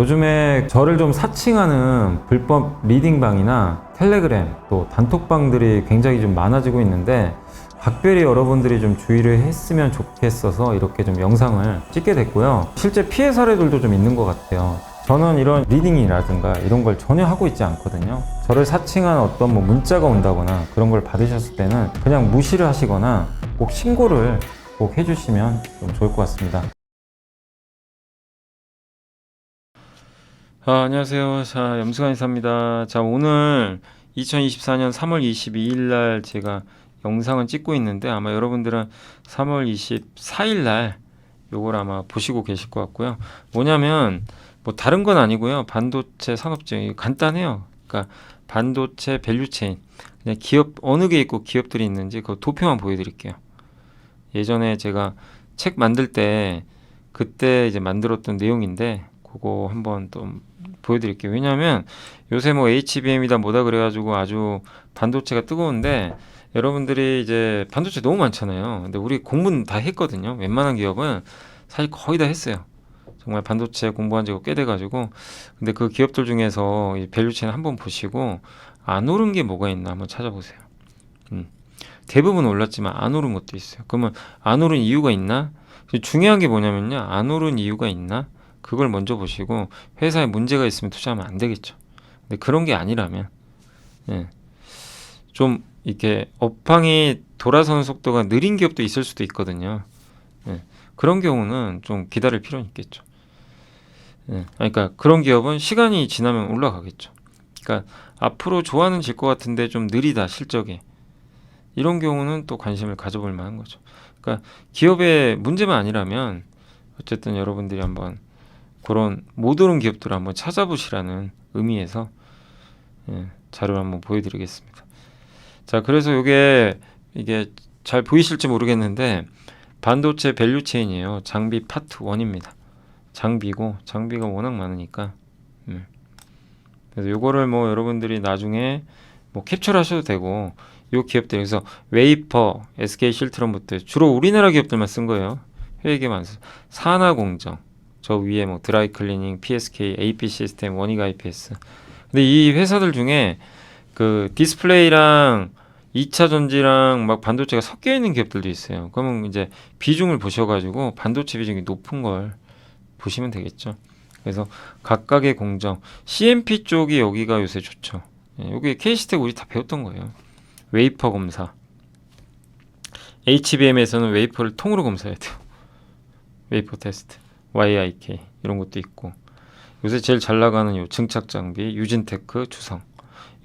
요즘에 저를 좀 사칭하는 불법 리딩방이나 텔레그램 또 단톡방들이 굉장히 좀 많아지고 있는데 각별히 여러분들이 좀 주의를 했으면 좋겠어서 이렇게 좀 영상을 찍게 됐고요. 실제 피해 사례들도 좀 있는 것 같아요. 저는 이런 리딩이라든가 이런 걸 전혀 하고 있지 않거든요. 저를 사칭한 어떤 뭐 문자가 온다거나 그런 걸 받으셨을 때는 그냥 무시를 하시거나 꼭 신고를 꼭 해주시면 좀 좋을 것 같습니다. 아, 안녕하세요. 자, 염수관 이사입니다. 자, 오늘 2024년 3월 22일 날 제가 영상을 찍고 있는데 아마 여러분들은 3월 24일 날 요걸 아마 보시고 계실 것 같고요. 뭐냐면 뭐 다른 건 아니고요. 반도체 산업증 간단해요. 그러니까 반도체 밸류 체인 그냥 기업 어느 게 있고 기업들이 있는지 그 도표만 보여 드릴게요. 예전에 제가 책 만들 때 그때 이제 만들었던 내용인데 그거 한번 또 보여드릴게요. 왜냐하면 요새 뭐 HBM이다 뭐다 그래가지고 아주 반도체가 뜨거운데 여러분들이 이제 반도체 너무 많잖아요. 근데 우리 공부는 다 했거든요. 웬만한 기업은 사실 거의 다 했어요. 정말 반도체 공부한 지가 꽤 돼가지고 근데 그 기업들 중에서 이 밸류체인 한번 보시고 안 오른 게 뭐가 있나 한번 찾아보세요. 음. 대부분 올랐지만 안 오른 것도 있어요. 그러면 안 오른 이유가 있나? 중요한 게 뭐냐면요. 안 오른 이유가 있나? 그걸 먼저 보시고 회사에 문제가 있으면 투자하면 안 되겠죠. 근데 그런 게 아니라면 예. 좀 이렇게 업황이 돌아서는 속도가 느린 기업도 있을 수도 있거든요. 예. 그런 경우는 좀 기다릴 필요는 있겠죠. 예. 그러니까 그런 기업은 시간이 지나면 올라가겠죠. 그러니까 앞으로 좋아는 질 것 같은데 좀 느리다 실적이 이런 경우는 또 관심을 가져볼 만한 거죠. 그러니까 기업의 문제만 아니라면 어쨌든 여러분들이 한번 그런 못 오른 기업들을 한번 찾아보시라는 의미에서 예, 자료를 한번 보여드리겠습니다. 자, 그래서 이게 이게 잘 보이실지 모르겠는데 반도체 밸류 체인이에요. 장비 파트 1입니다. 장비고 장비가 워낙 많으니까. 음. 그래서 요거를 뭐 여러분들이 나중에 뭐 캡처를 하셔도 되고 요 기업들에서 웨이퍼, SK 실트론부터 주로 우리나라 기업들만 쓴 거예요. 회계만 산하공정 저 위에 뭐 드라이 클리닝, PSK, AP 시스템, 원익 IPS. 근데 이 회사들 중에 그 디스플레이랑 2차 전지랑 막 반도체가 섞여 있는 기업들도 있어요. 그러면 이제 비중을 보셔가지고 반도체 비중이 높은 걸 보시면 되겠죠. 그래서 각각의 공정, CMP 쪽이 여기가 요새 좋죠. 예, 여기 K시텍 우리 다 배웠던 거예요. 웨이퍼 검사. HBM에서는 웨이퍼를 통으로 검사해야 돼요. 웨이퍼 테스트. YIK 이런 것도 있고 요새 제일 잘 나가는 요 증착 장비 유진테크 주성.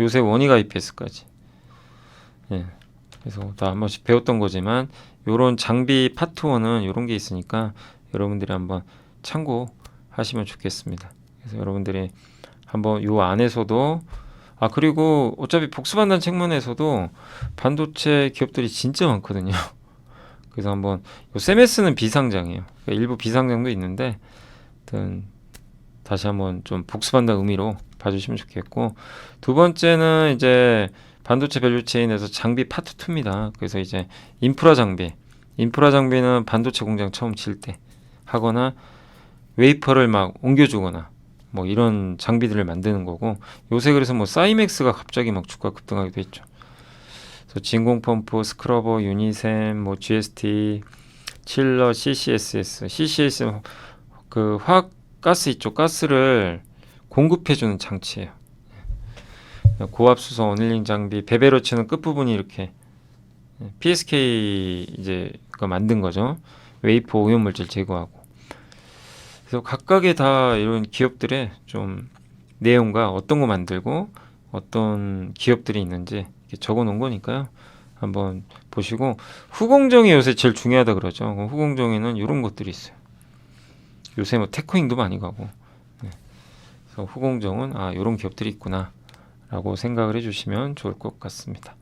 요새 원익 IPS까지. 예. 그래서 다 한 번씩 배웠던 거지만 요런 장비 파트 1은 요런 게 있으니까 여러분들이 한번 참고하시면 좋겠습니다. 그래서 여러분들이 한번 요 안에서도 아 그리고 어차피 복수반단 책문에서도 반도체 기업들이 진짜 많거든요 그래서 한번 요 세메스는 비상장이에요. 그러니까 일부 비상장도 있는데, 하여튼 다시 한번 좀 복습한다는 의미로 봐주시면 좋겠고 두 번째는 이제 반도체 밸류체인에서 장비 파트 2입니다. 그래서 이제 인프라 장비, 인프라 장비는 반도체 공장 처음 질 때 하거나 웨이퍼를 막 옮겨주거나 뭐 이런 장비들을 만드는 거고 요새 그래서 뭐 사이맥스가 갑자기 막 주가 급등하기도 했죠. 진공 펌프, 스크러버, 유니셈, 뭐 GST, 칠러, CCSS, CCS 그 화학 가스 있죠. 가스를 공급해 주는 장치예요. 고압 수소 어닐링 장비, 베베로치는 끝 부분이 이렇게 PSK 이제 그 만든 거죠. 웨이퍼 오염 물질 제거하고. 그래서 각각의 다 이런 기업들의 좀 내용과 어떤 거 만들고 어떤 기업들이 있는지 적어 놓은 거니까요. 한번 보시고 후공정이 요새 제일 중요하다 그러죠. 후공정에는 이런 것들이 있어요. 요새 뭐 테크잉도 많이 가고. 네. 그래서 후공정은 아 이런 기업들이 있구나라고 생각을 해주시면 좋을 것 같습니다.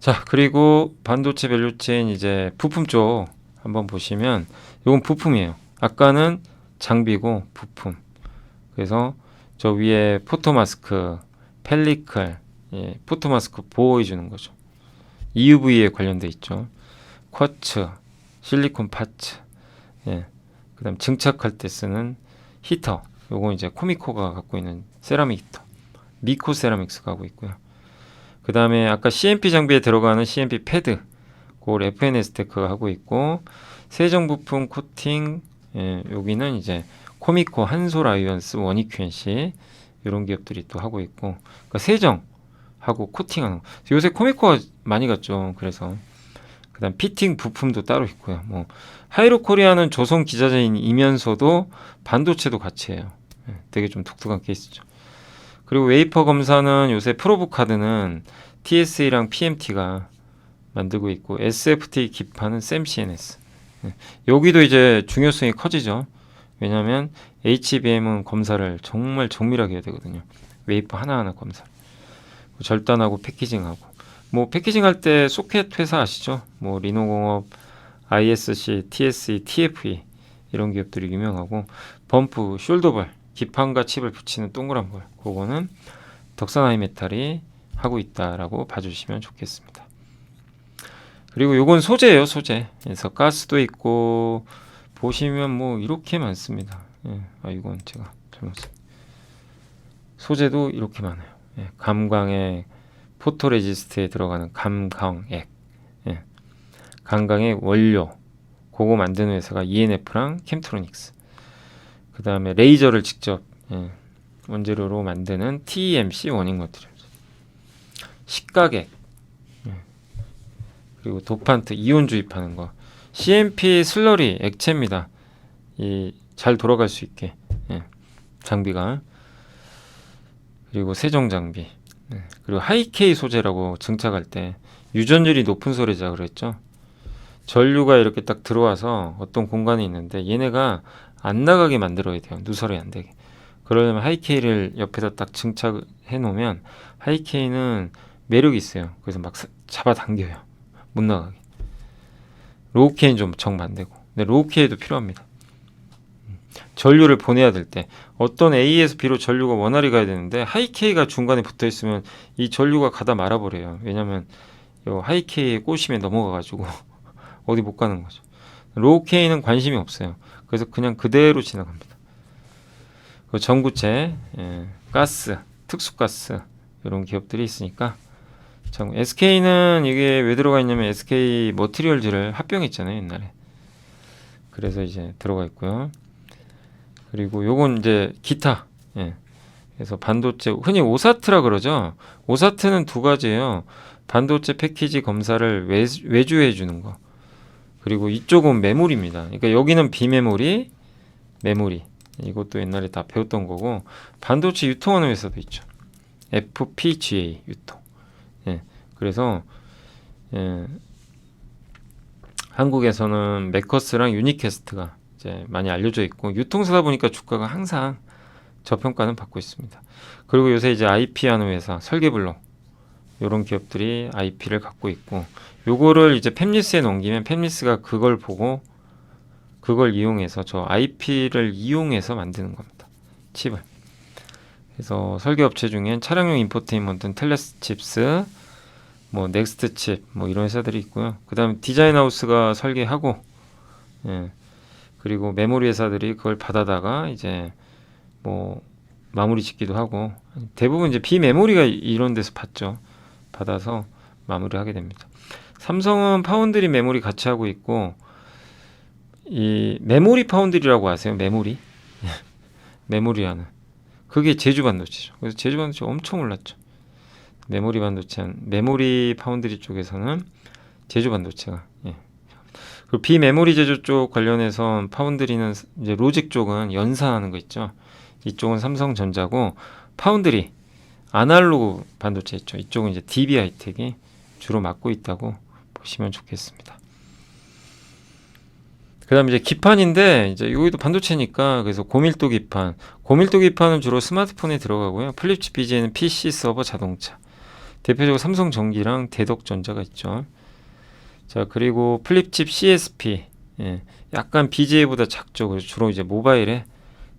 자 그리고 반도체 밸류체인 이제 부품 쪽 한번 보시면 이건 부품이에요. 아까는 장비고 부품. 그래서 저 위에 포토마스크, 펠리클, 예, 포토 마스크 보호해 주는 거죠. EUV에 관련돼 있죠. 쿼츠, 실리콘 파츠, 예, 그다음 증착할 때 쓰는 히터. 요거 이제 코미코가 갖고 있는 세라믹 히터. 미코 세라믹스가 하고 있고요. 그 다음에 아까 CMP 장비에 들어가는 CMP 패드. 그걸 FNS 테크가 하고 있고 세정 부품 코팅 예, 여기는 이제 코미코 한솔 아이언스 원익 QNC 이런 기업들이 또 하고 있고 그러니까 세정 하고 코팅하는 거. 요새 코미코가 많이 갔죠. 그래서 그다음 피팅 부품도 따로 있고요. 뭐 하이로 코리아는 조선 기자재이면서도 반도체도 같이 해요. 예, 되게 좀 독특한 케이스죠. 그리고 웨이퍼 검사는 요새 프로브 카드는 TSA랑 PMT가 만들고 있고 SFT 기판은 샘CNS. 예, 여기도 이제 중요성이 커지죠. 왜냐하면 HBM은 검사를 정말 정밀하게 해야 되거든요. 웨이퍼 하나하나 검사. 절단하고 패키징하고. 뭐 패키징 할 때 소켓 회사 아시죠? 뭐 리노공업, ISC, TSE, TFE 이런 기업들이 유명하고 범프, 숄더벌, 기판과 칩을 붙이는 동그란 볼. 그거는 덕산 하이 메탈이 하고 있다라고 봐주시면 좋겠습니다. 그리고 요건 소재예요, 소재. 그래서 가스도 있고 보시면 뭐 이렇게 많습니다. 예, 아 이건 제가 잘못했. 소재도 이렇게 많아요. 예, 감광의 포토레지스트에 들어가는 감광액, 예, 감광의 원료, 그거 만드는 회사가 ENF랑 캠트로닉스. 그 다음에 레이저를 직접 예, 원재료로 만드는 TMC 원익 머티리얼. 식가액, 예, 그리고 도판트 이온 주입하는 거. CMP 슬러리 액체입니다. 이 잘 돌아갈 수 있게 예, 장비가 그리고 세정 장비 예, 그리고 하이케이 소재라고 증착할 때 유전율이 높은 소리자 그랬죠. 전류가 이렇게 딱 들어와서 어떤 공간이 있는데 얘네가 안 나가게 만들어야 돼요. 누설이 안 되게. 그러려면 하이케이를 옆에다 딱 증착해 놓으면 하이케이는 매력이 있어요. 그래서 막 사- 잡아당겨요. 못 나가게. 로우케이는 좀 정반대고. 근데 로우케이도 필요합니다. 음. 전류를 보내야 될 때 어떤 A에서 B로 전류가 원활히 가야 되는데 하이케이가 중간에 붙어 있으면 이 전류가 가다 말아버려요. 왜냐면 요 하이케이에 꼬심에 넘어가가지고 어디 못 가는 거죠. 로우케이는 관심이 없어요. 그래서 그냥 그대로 지나갑니다. 그 전구체, 예, 가스, 특수가스 이런 기업들이 있으니까 참 SK는 이게 왜 들어가 있냐면 SK 머티리얼즈를 합병했잖아요 옛날에. 그래서 이제 들어가 있고요. 그리고 요건 이제 기타. 예. 그래서 반도체 흔히 오사트라 그러죠. 오사트는 두 가지예요. 반도체 패키지 검사를 외, 외주 해 주는 거. 그리고 이쪽은 메모리입니다. 그러니까 여기는 비메모리, 메모리. 이것도 옛날에 다 배웠던 거고 반도체 유통하는 회사도 있죠. FPGA 유통. 예. 그래서 예. 한국에서는 메커스랑 유니캐스트가 이제 많이 알려져 있고 유통사다 보니까 주가가 항상 저평가는 받고 있습니다. 그리고 요새 이제 IP 하는 회사 설계블록 이런 기업들이 IP를 갖고 있고 요거를 이제 팹리스에 넘기면 팹리스가 그걸 보고 그걸 이용해서 저 IP를 이용해서 만드는 겁니다. 칩을. 그래서 설계 업체 중엔 차량용 인포테인먼트 텔레스 칩스 뭐 넥스트 칩 뭐 이런 회사들이 있고요. 그다음에 디자인 하우스가 설계하고 예. 그리고 메모리 회사들이 그걸 받아다가 이제 뭐 마무리 짓기도 하고 대부분 이제 비메모리가 이런 데서 받죠. 받아서 마무리하게 됩니다. 삼성은 파운드리 메모리 같이 하고 있고 이 메모리 파운드리라고 아세요? 메모리 메모리 하는 그게 제주 반도체죠. 그래서 제주 반도체 엄청 올랐죠. 메모리 반도체 메모리 파운드리 쪽에서는 제주 반도체가 예. 그리고 비메모리 제조 쪽 관련해서 파운드리는 이제 로직 쪽은 연산하는 거 있죠. 이쪽은 삼성전자고 파운드리 아날로그 반도체 있죠. 이쪽은 이제 DB 하이텍이 주로 맡고 있다고 보시면 좋겠습니다. 그다음에 이제 기판인데 이제 여기도 반도체니까 그래서 고밀도 기판. 고밀도 기판은 주로 스마트폰에 들어가고요. 플립 칩 BGA는 PC 서버 자동차. 대표적으로 삼성전기랑 대덕전자가 있죠. 자 그리고 플립칩 CSP 예, 약간 BGA보다 작죠. 그래서 주로 이제 모바일에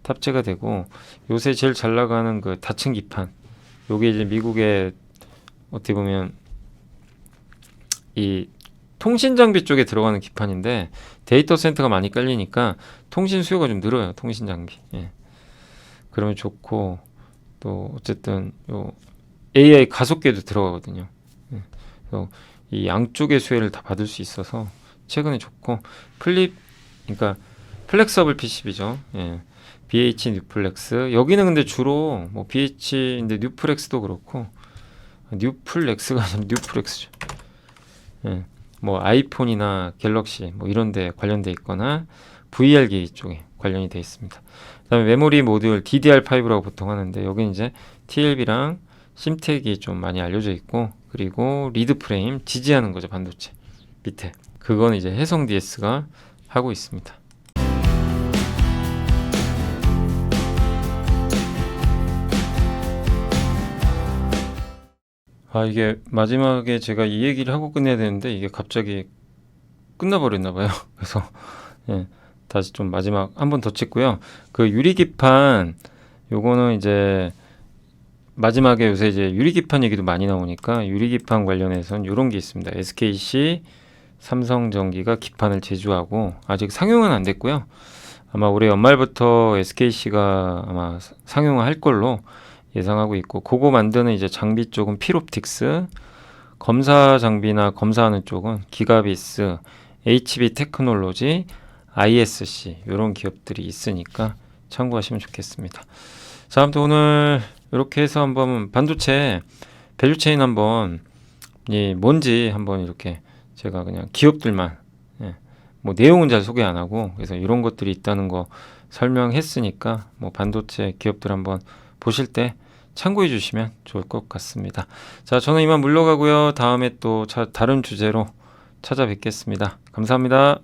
탑재가 되고 요새 제일 잘 나가는 그 다층 기판. 요게 이제 미국의 어떻게 보면 이 통신 장비 쪽에 들어가는 기판인데 데이터 센터가 많이 깔리니까 통신 수요가 좀 늘어요. 통신 장비. 예. 그러면 좋고 또 어쨌든 요 AI 가속계도 들어가거든요. 예. 이 양쪽의 수혜를 다 받을 수 있어서 최근에 좋고 플립 그러니까 플렉서블 PCB죠. 예. BH 뉴플렉스 여기는 근데 주로 뭐 BH인데 뉴플렉스도 그렇고 뉴플렉스가 아니라 뉴플렉스죠. 예. 뭐 아이폰이나 갤럭시 뭐 이런 데 관련돼 있거나 VR기 쪽에 관련이 돼 있습니다. 그다음에 메모리 모듈 DDR5라고 보통 하는데 여기 이제 TLB랑 심텍이 좀 많이 알려져 있고 그리고 리드 프레임 지지하는 거죠 반도체 밑에 그건 이제 해성 DS가 하고 있습니다. 아 이게 마지막에 제가 이 얘기를 하고 끝내야 되는데 이게 갑자기 끝나버렸나 봐요. 그래서 예, 다시 좀 마지막 한 번 더 찍고요. 그 유리기판 요거는 이제 마지막에 요새 이제 유리기판 얘기도 많이 나오니까 유리기판 관련해서는 요런 게 있습니다. SKC 삼성전기가 기판을 제조하고 아직 상용은 안 됐고요. 아마 올해 연말부터 SKC가 아마 상용을 할 걸로 예상하고 있고 그거 만드는 이제 장비 쪽은 필옵틱스 검사 장비나 검사하는 쪽은 기가비스 HB 테크놀로지 ISC 이런 기업들이 있으니까 참고하시면 좋겠습니다. 자, 아무튼 오늘 이렇게 해서 한번 반도체 밸류체인 한번 이 뭔지 한번 이렇게 제가 그냥 기업들만 예, 뭐 내용은 잘 소개 안 하고 그래서 이런 것들이 있다는 거 설명했으니까 뭐 반도체 기업들 한번 보실 때 참고해 주시면 좋을 것 같습니다. 자, 저는 이만 물러가고요. 다음에 또 차- 다른 주제로 찾아뵙겠습니다. 감사합니다.